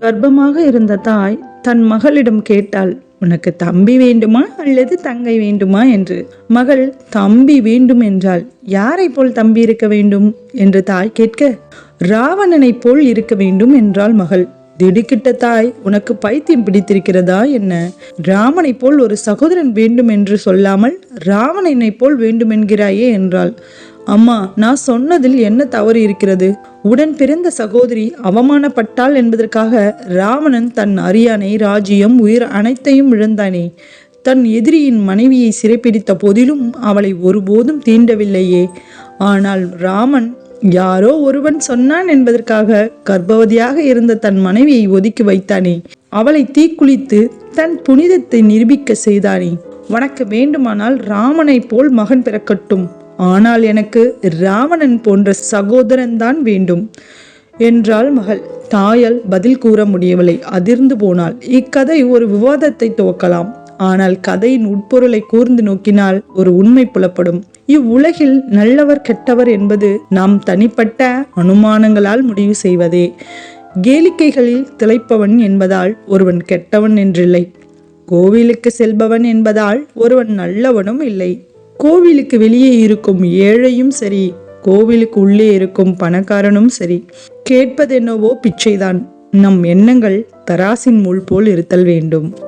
கர்ப்பமாக இருந்த தாய் தன் மகளிடம் கேட்டாள் உனக்கு தம்பி வேண்டுமா அல்லது தங்கை வேண்டுமா? என்று. மகள் தம்பி வேண்டும் என்றாள். யாரை போல் தம்பி இருக்க வேண்டும்? என்று தாய் கேட்க ராவணனைப் போல் இருக்க வேண்டும் என்றாள் மகள். திடுக்கிட்ட தாய் உனக்கு பைத்தியம் பிடித்திருக்கிறதா என்ன? ராமனைப் போல் ஒரு சகோதரன் வேண்டும் என்று சொல்லாமல் ராவணனை போல் வேண்டும் என்கிறாயே என்றாள். அம்மா நான் சொன்னதில் என்ன தவறு இருக்கிறது? உடன் பிறந்த சகோதரி அவமானப்பட்டாள் என்பதற்காக ராவணன் தன் அரியானை ராஜ்யம் உயிர் அனைத்தையும் இழந்தானே. தன் எதிரியின் மனைவியை சிறைப்பிடித்த போதிலும் அவளை ஒருபோதும் தீண்டவில்லையே. ஆனால் ராமன் யாரோ ஒருவன் சொன்னான் என்பதற்காக கர்ப்பவதியாக இருந்த தன் மனைவியை ஒதுக்கி வைத்தானே. அவளை தீக்குளித்து தன் புனிதத்தை நிரூபிக்க செய்தானே. உனக்கு வேண்டுமானால் ராமனைப் போல் மகன் பிறக்கட்டும். ஆனால் எனக்கு ராவணன் போன்ற சகோதரன்தான் வேண்டும் என்றாள் மகள். தாயால் பதில் கூற முடியவில்லை. அதிர்ந்து போனாள். இக்கதை ஒரு விவாதத்தை துவக்கலாம். ஆனால் கதையின் உட்பொருளை கூர்ந்து நோக்கினால் ஒரு உண்மை புலப்படும். இவ்வுலகில் நல்லவர் கெட்டவர் என்பது நாம் தனிப்பட்ட அனுமானங்களால் முடிவு செய்வதே. கேளிக்கைகளில் திளைப்பவன் என்பதால் ஒருவன் கெட்டவன் என்றில்லை. கோவிலுக்கு செல்பவன் என்பதால் ஒருவன் நல்லவனும் இல்லை. கோவிலுக்கு வெளியே இருக்கும் ஏழையும் சரி கோவிலுக்கு உள்ளே இருக்கும் பணக்காரனும் சரி கேட்பதென்னவோ பிச்சைதான். நம் எண்ணங்கள் தராசின் முள் போல் இருத்தல் வேண்டும்.